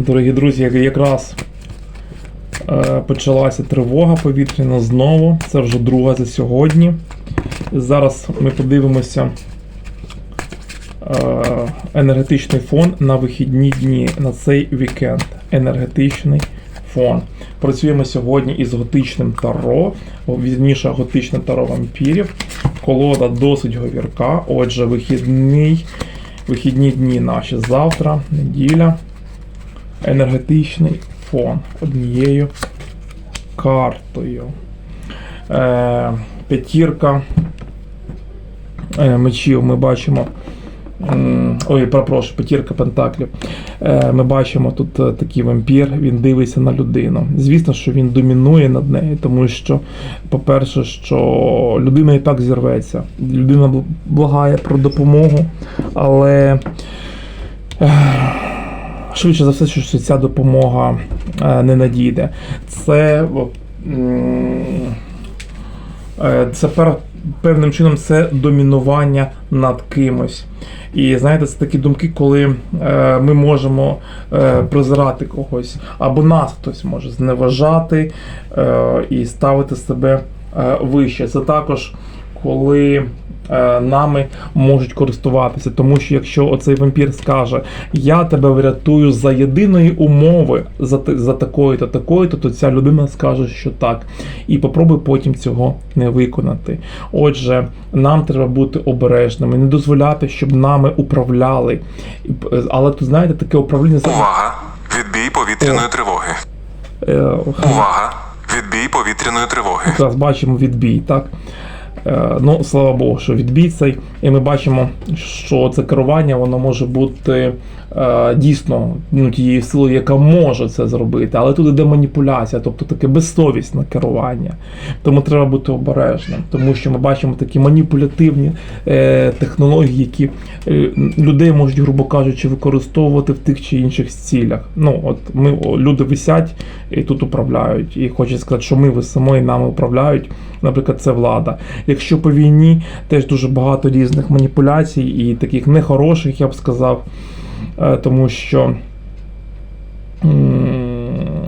дорогі друзі, якраз е, почалася тривога повітряна знову. Це вже друга за сьогодні. Зараз ми подивимося е, енергетичний фон на вихідні дні на цей вікенд. Енергетичний фон. Працюємо сьогодні із готичним таро, о, вірніше готичне таро вампірів. Колода досить говірка. Отже, вихідний, вихідні дні наші завтра, неділя. Енергетичний фон однією картою. Е, п'ятірка е, мечів ми бачимо. Ой, прошу, п'ятірка пентаклів. Е, Ми бачимо тут е, такий вампір, він дивиться на людину. Звісно, що він домінує над нею, тому що, по-перше, що людина і так зірветься. Людина благає про допомогу, але е, швидше за все, що ця допомога е, не надійде. Це, е, це певним чином це домінування над кимось. І знаєте, це такі думки, коли е, ми можемо презирати когось, або нас хтось може зневажати і ставити себе вище. Це також коли нами можуть користуватися. Тому що якщо оцей вампір скаже, я тебе врятую за єдиної умови, за, за такої-то, такої-то, то ця людина скаже, що так. І попробуй потім цього не виконати. Отже, нам треба бути обережними, не дозволяти, щоб нами управляли. Е, Але тут знаєте, таке управління. Увага! Відбій повітряної тривоги. е, Увага! Відбій повітряної тривоги. Зараз бачимо відбій, так? Е, Ну, слава Богу, що відбій цей. І ми бачимо, що це керування воно може бути е, дійсно ну, тією силою, яка може це зробити. Але тут іде маніпуляція, тобто таке безсовісне керування. Тому треба бути обережним, тому що ми бачимо такі маніпулятивні е, технології, які людей можуть, грубо кажучи, використовувати в тих чи інших цілях. Ну, от ми люди висять і тут управляють. І хочу сказати, що ми висимо і нами управляють. Наприклад, це влада. Якщо по війні теж дуже багато різних маніпуляцій і таких нехороших, я б сказав, е, тому що.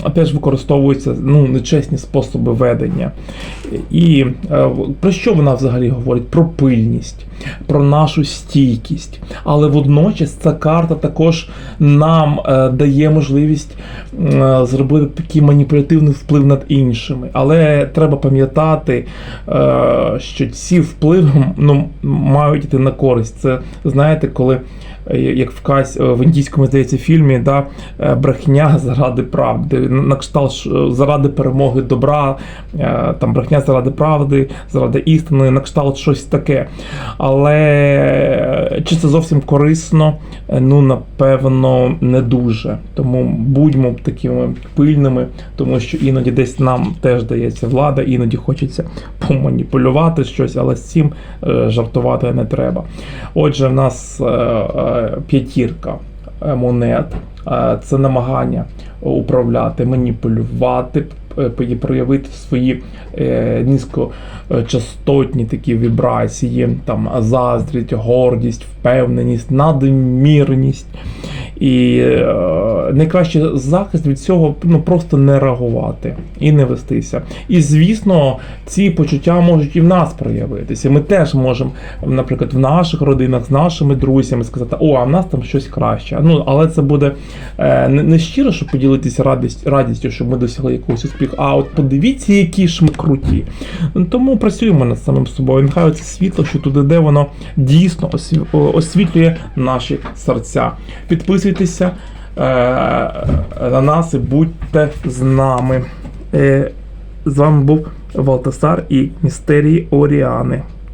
М, Теж використовуються ну, нечесні способи ведення. І е, про що вона взагалі говорить? Про пильність, про нашу стійкість. Але водночас ця карта також нам е, дає можливість е, зробити такий маніпулятивний вплив над іншими. Але треба пам'ятати, що ці впливи ну, мають йти на користь. Це знаєте, коли. Е, Як в кась в індійському здається фільмі, да, е, брехня заради правди, на кшталт заради перемоги добра, е, там брехня заради правди, заради істини, на кшталт щось таке. Але е, чи це зовсім корисно? Е, Ну, напевно, не дуже. Тому будьмо такими пильними, тому що іноді десь нам теж дається влада, іноді хочеться поманіпулювати щось, але з цим е, жартувати не треба. Отже, в нас е, е, п'ятірка е, монет. Е, Це намагання управляти, маніпулювати, проявити свої е, низькочастотні такі вібрації, там заздрість, гордість, впевненість, надмірність. І е, найкращий захист від цього ну просто не реагувати і не вестися. І звісно, ці почуття можуть і в нас проявитися. Ми теж можемо, наприклад, в наших родинах з нашими друзями сказати, о, а в нас там щось краще. Ну, але це буде е, не, щиро, щоб поділитися радість, радістю, щоб ми досягли якогось успіху. А от подивіться, які ж ми круті. Тому працюємо над самим собою. Нехай це світло, що туди, де воно дійсно освітлює наші серця. Підписуйтеся е, на нас і будьте з нами. Е, з вами був Валтасар і Містерії Оріани.